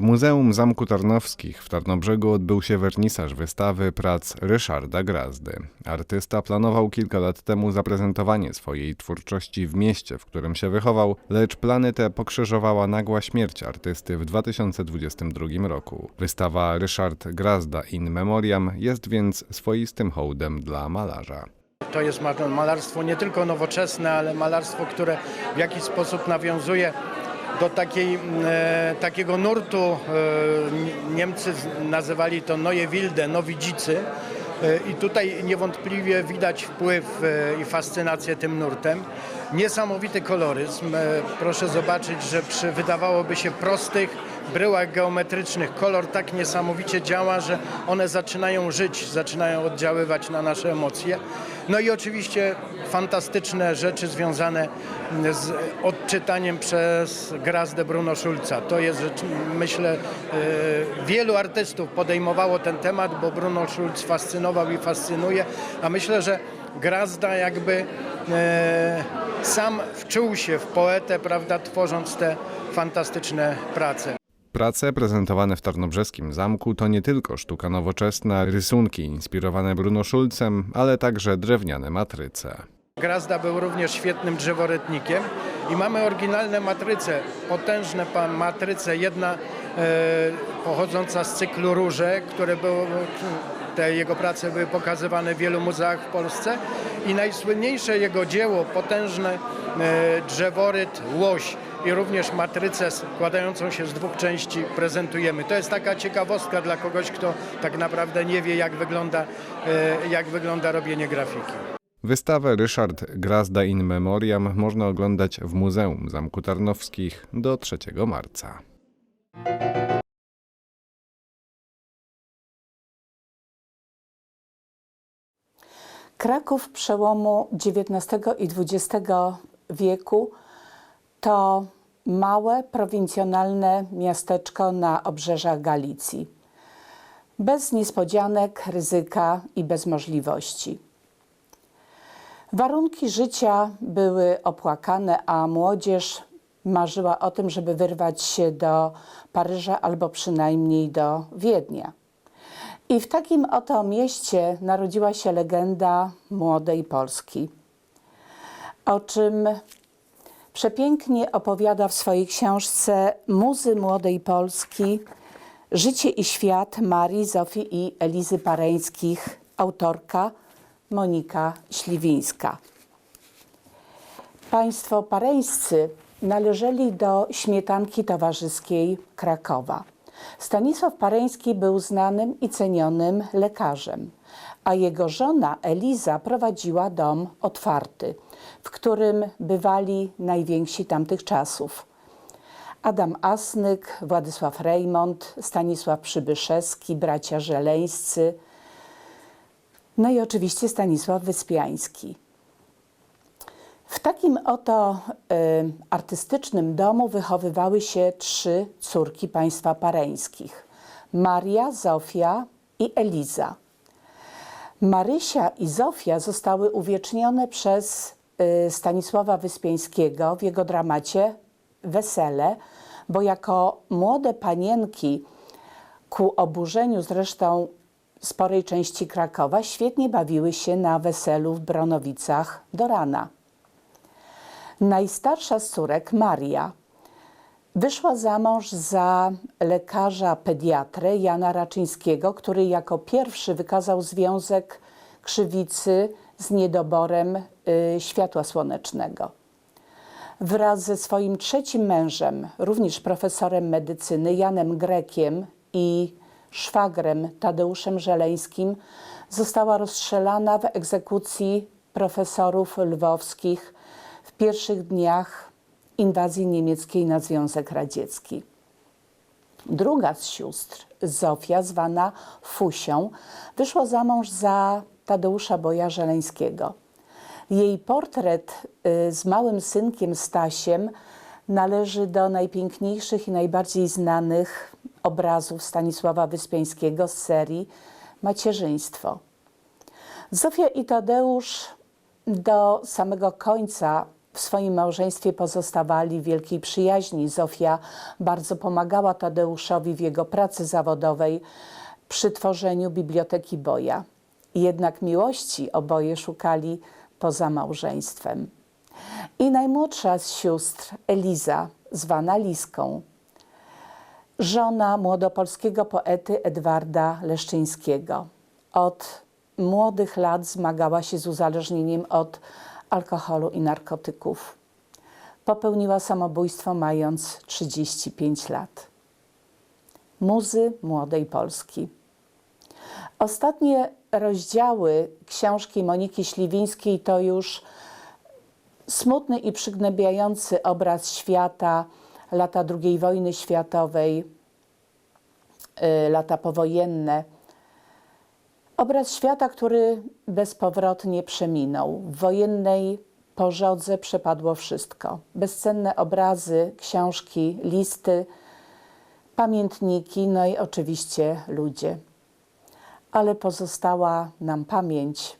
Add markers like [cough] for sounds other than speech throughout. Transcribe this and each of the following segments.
Muzeum Zamku Tarnowskich w Tarnobrzegu odbył się wernisaż wystawy prac Ryszarda Grazdy. Artysta planował kilka lat temu zaprezentowanie swojej twórczości w mieście, w którym się wychował, lecz plany te pokrzyżowała nagła śmierć artysty w 2022 roku. Wystawa Ryszard Grazda in Memoriam jest więc swoistym hołdem dla malarza. To jest ma- malarstwo nie tylko nowoczesne, ale malarstwo, które w jakiś sposób nawiązuje do takiej, e, takiego nurtu, e, Niemcy nazywali to Neue Wilde, nowi dzicy. E, I tutaj niewątpliwie widać wpływ e, i fascynację tym nurtem. Niesamowity koloryzm. E, Proszę zobaczyć, że przy wydawałoby się prostych bryłach geometrycznych kolor tak niesamowicie działa, że one zaczynają żyć, zaczynają oddziaływać na nasze emocje. No i oczywiście fantastyczne rzeczy związane z odczytaniem przez Grazdę Bruno Schulza. To jest myślę, e, wielu artystów podejmowało ten temat, bo Bruno Schulz fascynował i fascynuje, a myślę, że Grazda jakby e, sam wczuł się w poetę, prawda, tworząc te fantastyczne prace. Prace prezentowane w Tarnobrzeskim Zamku to nie tylko sztuka nowoczesna, rysunki inspirowane Bruno Schulzem, ale także drewniane matryce. Grazda był również świetnym drzeworytnikiem i mamy oryginalne matryce, potężne matryce, jedna e, pochodząca z cyklu Róże, które były, te jego prace były pokazywane w wielu muzeach w Polsce i najsłynniejsze jego dzieło, potężny e, drzeworyt Łoś i również matrycę składającą się z dwóch części prezentujemy. To jest taka ciekawostka dla kogoś, kto tak naprawdę nie wie jak wygląda, e, jak wygląda robienie grafiki. Wystawę Ryszard Grazda in Memoriam można oglądać w Muzeum Zamku Tarnowskich do 3 marca. Kraków przełomu XIX i XX wieku to małe, prowincjonalne miasteczko na obrzeżach Galicji. Bez niespodzianek, ryzyka i bez możliwości. Warunki życia były opłakane, a młodzież marzyła o tym, żeby wyrwać się do Paryża albo przynajmniej do Wiednia. I w takim oto mieście narodziła się legenda młodej Polski, o czym przepięknie opowiada w swojej książce Muzy Młodej Polski Życie i świat Marii, Zofii i Elizy Pareńskich, autorka Monika Śliwińska. Państwo pareńscy należeli do śmietanki towarzyskiej Krakowa. Stanisław Pareński był znanym i cenionym lekarzem, a jego żona Eliza prowadziła dom otwarty, w którym bywali najwięksi tamtych czasów. Adam Asnyk, Władysław Rejmont, Stanisław Przybyszewski, bracia Żeleńscy, no i oczywiście Stanisław Wyspiański. W takim oto y, artystycznym domu wychowywały się trzy córki państwa pareńskich: Maria, Zofia i Eliza. Marysia i Zofia zostały uwiecznione przez y, Stanisława Wyspiańskiego w jego dramacie Wesele, bo jako młode panienki ku oburzeniu zresztą sporej części Krakowa świetnie bawiły się na weselu w Bronowicach do rana. Najstarsza z córek, Maria, wyszła za mąż za lekarza pediatrę Jana Raczyńskiego, który jako pierwszy wykazał związek krzywicy z niedoborem y, światła słonecznego. Wraz ze swoim trzecim mężem, również profesorem medycyny Janem Grekiem i szwagrem Tadeuszem Żeleńskim, została rozstrzelana w egzekucji profesorów lwowskich w pierwszych dniach inwazji niemieckiej na Związek Radziecki. Druga z sióstr, Zofia, zwana Fusią, wyszła za mąż za Tadeusza Boja Żeleńskiego. Jej portret y, z małym synkiem Stasiem należy do najpiękniejszych i najbardziej znanych obrazów Stanisława Wyspiańskiego z serii Macierzyństwo. Zofia i Tadeusz do samego końca w swoim małżeństwie pozostawali w wielkiej przyjaźni. Zofia bardzo pomagała Tadeuszowi w jego pracy zawodowej przy tworzeniu Biblioteki Boja. Jednak miłości oboje szukali poza małżeństwem. I najmłodsza z sióstr, Eliza, zwana Liską, żona młodopolskiego poety Edwarda Leszczyńskiego. Od młodych lat zmagała się z uzależnieniem od alkoholu i narkotyków. Popełniła samobójstwo mając 35 lat. Muzy młodej Polski. Ostatnie rozdziały książki Moniki Śliwińskiej to już smutny i przygnębiający obraz świata, lata II wojny światowej, y, lata powojenne. Obraz świata, który bezpowrotnie przeminął. W wojennej pożodze przepadło wszystko. Bezcenne obrazy, książki, listy, pamiętniki, no i oczywiście ludzie. Ale pozostała nam pamięć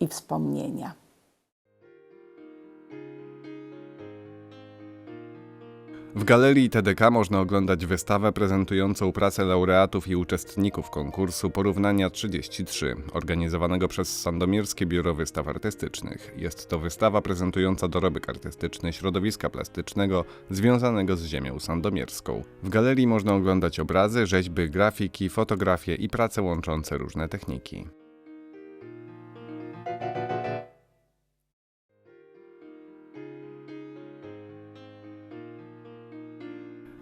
i wspomnienia. W galerii TDK można oglądać wystawę prezentującą pracę laureatów i uczestników konkursu Porównania 33, organizowanego przez Sandomierskie Biuro Wystaw Artystycznych. Jest to wystawa prezentująca dorobek artystyczny środowiska plastycznego związanego z ziemią sandomierską. W galerii można oglądać obrazy, rzeźby, grafiki, fotografie i prace łączące różne techniki.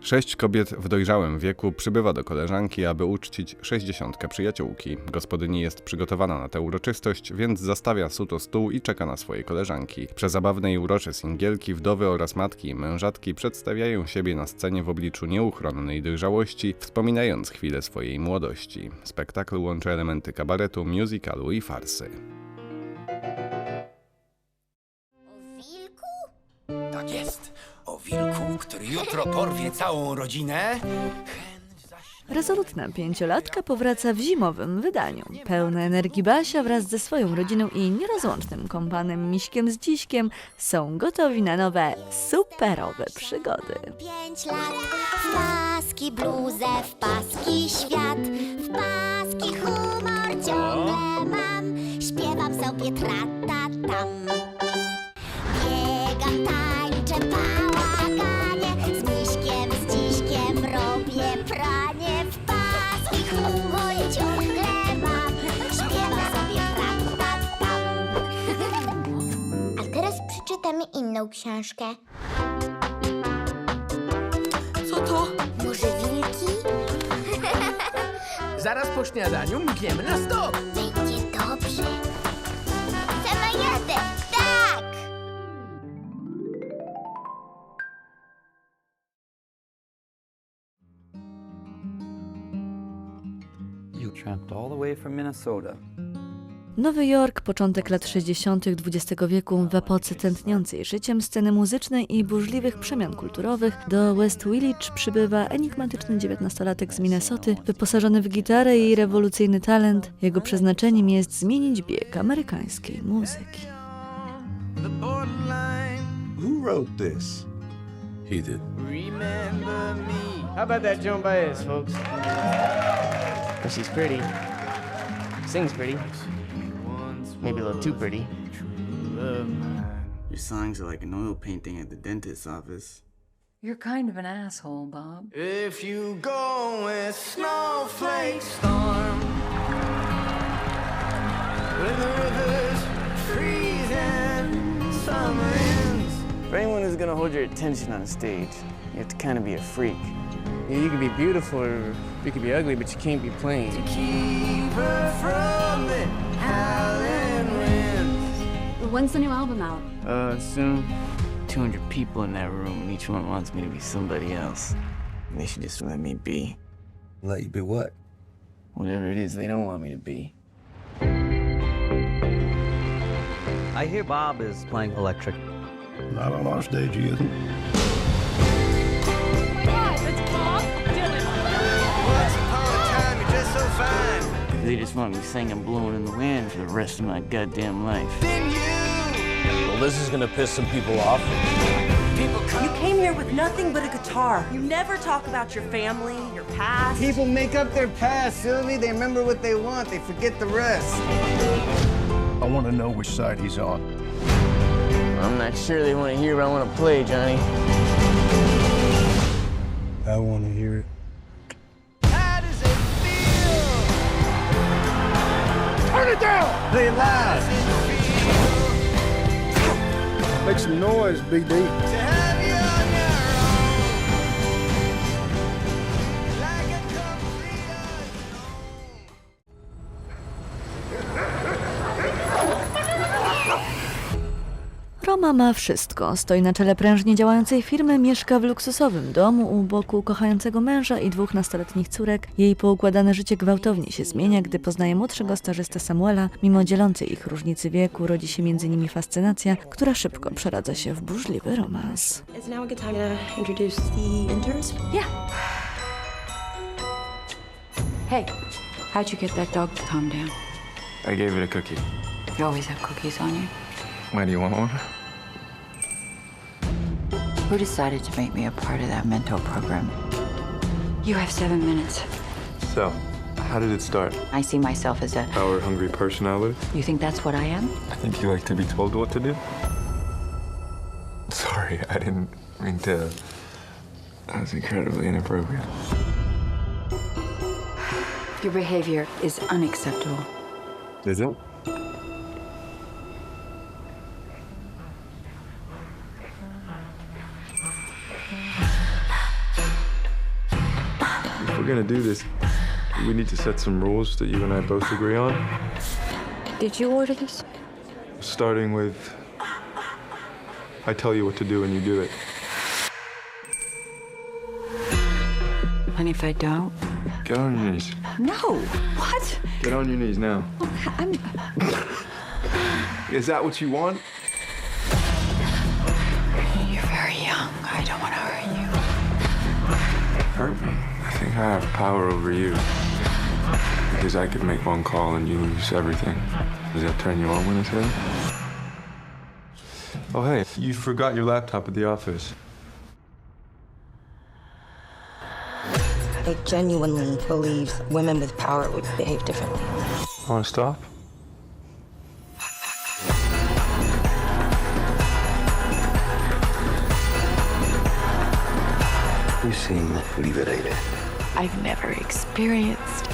Sześć kobiet w dojrzałym wieku przybywa do koleżanki, aby uczcić sześćdziesiątkę przyjaciółki. Gospodyni jest przygotowana na tę uroczystość, więc zastawia suto stół i czeka na swoje koleżanki. Przezabawne i urocze singielki, wdowy oraz matki i mężatki przedstawiają siebie na scenie w obliczu nieuchronnej dojrzałości, wspominając chwile swojej młodości. Spektakl łączy elementy kabaretu, musicalu i farsy. O wilku? Tak jest. Który jutro porwie całą rodzinę. Rezolutna pięciolatka powraca w zimowym wydaniu. Pełna energii Basia wraz ze swoją rodziną i nierozłącznym kompanem Miśkiem z Dziśkiem są gotowi na nowe, superowe przygody. Pięć lat. W paski bluzę, w paski świat. W paski humor ciągle mam. Śpiewam sobie tra-ta-tam. Książkę. Co to? Może wilki? [laughs] Zaraz po śniadaniu mgniemy na stop. Będzie dobrze. Sama jadę. Tak! You tramped all the way from Minnesota. Nowy Jork, początek lat 60. XX wieku, w epoce tętniącej życiem sceny muzycznej i burzliwych przemian kulturowych, do West Village przybywa enigmatyczny dziewiętnastolatek z Minnesoty, wyposażony w gitarę i rewolucyjny talent. Jego przeznaczeniem jest zmienić bieg amerykańskiej muzyki. Who wrote this? He did. Remember me. How about that Joan Baez, folks? She's pretty. Sings pretty. Maybe a little too pretty. Um, your songs are like an oil painting at the dentist's office. You're kind of an asshole, Bob. If you go with snowflake storm, when the rivers freeze and summer ends. For anyone who's gonna hold your attention on stage, you have to kind of be a freak. You, know, you can be beautiful or you can be ugly, but you can't be plain. When's the new album out? Uh, soon, 200 people in that room, and each one wants me to be somebody else. They should just let me be Let you be what? whatever it is they don't want me to be. I hear Bob is playing electric. Not on our stage, he isn't. Once upon a time, you're just so fine. They just want me singing "Blowing in the Wind" for the rest of my goddamn life. Then you Well, this is gonna piss some people off. You came here with nothing but a guitar. You never talk about your family, your past. People make up their past, Sylvie. They remember what they want, they forget the rest. I want to know which side he's on. I'm not sure they want to hear, but I want to play, Johnny. I want to hear it. Turn it down! Play it loud. Make some noise, BD. Ma wszystko. Stoi na czele prężnie działającej firmy, mieszka w luksusowym domu u boku kochającego męża i dwóch nastoletnich córek. Jej poukładane życie gwałtownie się zmienia, gdy poznaje młodszego stażystę Samuela. Mimo dzielącej ich różnicy wieku, rodzi się między nimi fascynacja, która szybko przeradza się w burzliwy romans. Yeah. Hey, how'd you get that dog to calm down? I gave it a cookie. You always have cookies on you. Why do you want one? Who decided to make me a part of that mentor program? You have seven minutes. So, how did it start? I see myself as a. Power hungry personality? You think that's what I am? I think you like to be told what to do. Sorry, I didn't mean to. That was incredibly inappropriate. Your behavior is unacceptable. Is it? Gonna do this, we need to set some rules that you and I both agree on. Did you order this? Starting with I tell you what to do and you do it. And if I don't? Get on your knees. No! What? Get on your knees now. I'm. Is that what you want? Power over you. Because I could make one call and you lose everything. Does that turn you on when I say that? Oh, hey, you forgot your laptop at the office. I genuinely believe women with power would behave differently. Want to stop? You seem liberated. I've never experienced.